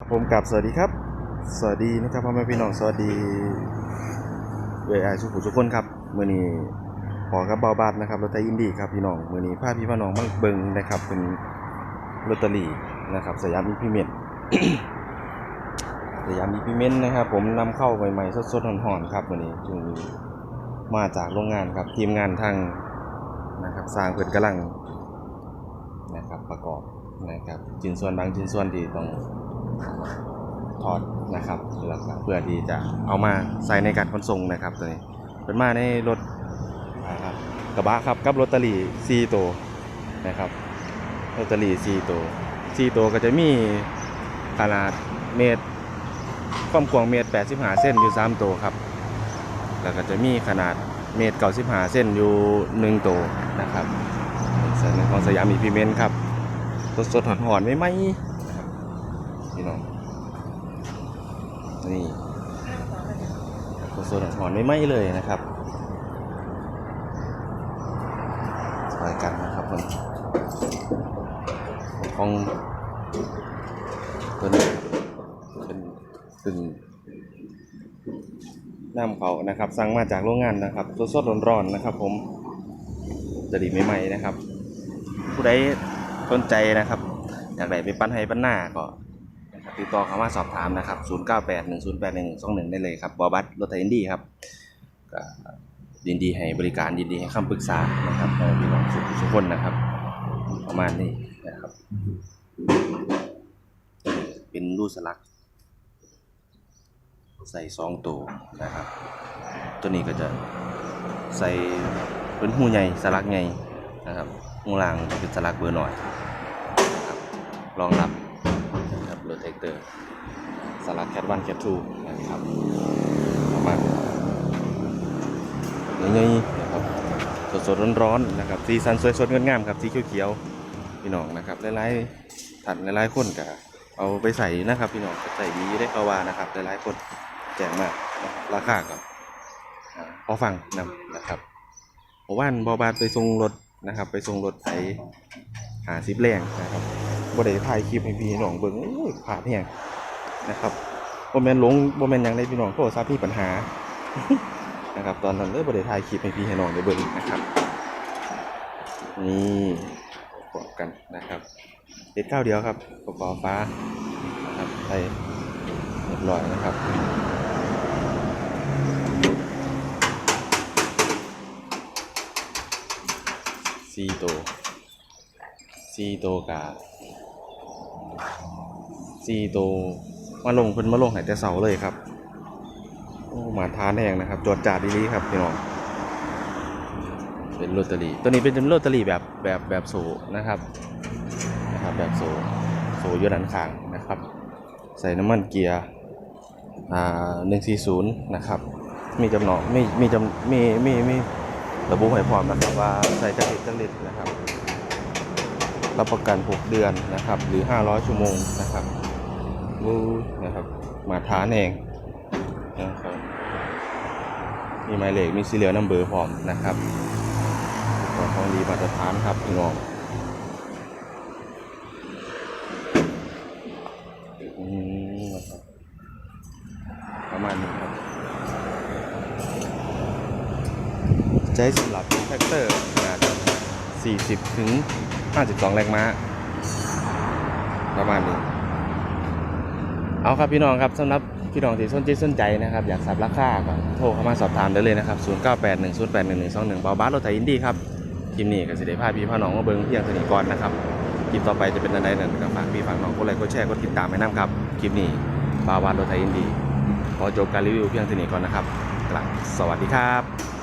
ผมกับสวัสดีครับ สวัสดีนะครับพ่อแม่พี่น้องสวัสดีเวไอสุขุสุขคนครับมือนี้ขอกับเบาบาดนะครับรถไทยอินดี้ครับพี่น้องมือนี้พาพี่พี่น้องมาเบิงนะครับเป็นลอตเตอรี่นะครับ สยามอีพิเมนสยามอีพิเมนนะครับ ผมนำเข้าใหม่ๆสดๆหอนๆครับมือนี้จึงมาจากโรงงานครับทีมงานทางนะครับสร้างเพิ่อนกำลังนะครับประกอบนะครับชิ้นส่วนบางชิ้นส่วนที่ต้อง ถอดนะครับแล้วก็เพื่อที่จะเอามาใส่ในการขนส่งนะครับตัวนี้เป็นมาในรถนะครับกระบะครับกับรถตอรี่ซีตัวนะครับรถตอรี่ซีตัวซีตัวก็จะมีขนาดเมตรความกว้างเมตร 85 เส้นอยู่ 3 ตัวครับ แล้วก็จะมีขนาดเมตร 95 เส้นอยู่ 1 ตัวนะครับส่วนของสยามอีพีเมนครับสดๆหอนๆไม่ไหม พี่น้องนี่โซนหอนไม่ไหม้เลยนะครับสบายกันนะครับมันของตัวนี้เป็นเป็นน้ำเขานะครับ สั่งมาจากโรงงานนะครับสดๆร้อนๆนะครับ ผมจะดีไม่ไหม้นะครับ ผู้ใดสนใจนะครับ อยากได้ไปปั้นให้ปั้นหน้าก็น ติดต่อเข้ามาสอบถามนะครับ 0981081121 ได้เลยครับบอบัสรถไทยอินดี้ครับก็ยินดีให้บริการยินดีให้คำปรึกษานะครับพี่น้องทุกทุกคนนะครับ ประมาณนี้นะครับ เป็นรูสลัก ใส่ซองตัวนะครับ ตัวนี้ก็จะใส่เป็นหูใหญ่สลักใหญ่นะครับหูล่างเป็นสลักเบอร์หน่อยครับรองรับ รับรถแท็กเตอร์สลัดแคทวันแคททูนะครับประมาณนี้นะครับสดสดร้อนๆนะครับสีสันสวยสดงดงามครับสีเขียวๆพี่น้องนะครับหลายๆถัดหลายๆคนก็เอาไปใส่นะครับพี่น้องใส่ดีได้เขาวานะครับหลายๆคนแจกมากนะราคาก็พอฟังนำนะครับผมว่านบอบานไปส่งรถนะครับ ไปส่งรถไถหาซิปแรงนะครับ บ่ได้ถ่ายคลิปให้พี่น้องเบิ่งโอ้ยผ่าดแฮงนะครับบ่แม่นหลงบ่แม่นหยังได้พี่น้องโทรศัพท์มีปัญหานะครับตอนนั้นเลยบ่ได้ถ่ายคลิปให้พี่ให้น้องได้เบิ่งนะครับนี่ประกอบกันนะครับเด็ดข้าวเดียวครับประกอฟ้านะครับใส่เรียบร้อยนะครับซีโตซีโตกา ซีโตวมาลงเพิ่นมาลงหายแต่เสาเลยครับ โอ้หมาทานแหงนะครับจอดจาดดีๆครับพี่น้องเป็นโรตารี่ตัวนี้เป็นโรตารี่แบบแบบแบบโซนะครับนะครับแบบโซโซอยด้านข้างนะครับ ใส่น้ำมันเกียร์อ่าหนึ่งสี่ศูนย์นะครับ มีจำหนองมีมีจำมีมีมีระบุให้พร้อมนะครับว่าใส่จักริตจักริตนะครับ รับประกัน 6 เดือนนะครับ หรือ 500 ชั่วโมงนะครับ วูนะครับ มาทานเองนะครับมีหมายเลขมีสีเหลืองนัมเบอร์พร้อมนะครับของของดีมาตรฐานครับพี่น้องอืมนะครับประมาณนี้ครับใช้สำหรับแท็กเตอร์ขนาด 40 ถึง 52 แรงม้า ประมาณนี้ เอาครับพี่น้องครับสำหรับพี่น้องที่สนใจสนใจนะครับอยากทราบราคาก็โทรเข้ามาสอบถามได้เลยนะครับ 0981081121เบาบ้านรถไถอินดี้ครับคลิปนี้ก็สิได้พาพี่พาน้องมาเบิ่งเพียงเท่านี้ก่อนนะครับคลิปต่อไปจะเป็นอันใดนั้นก็ฝากพี่ฝากน้องกดไลค์กดแชร์กดติดตามให้น้ำครับคลิปนี้บาวานรถไถอินดี้ขอจบการรีวิวเพียงเท่านี้ก่อนนะครับ กลับสวัสดีครับ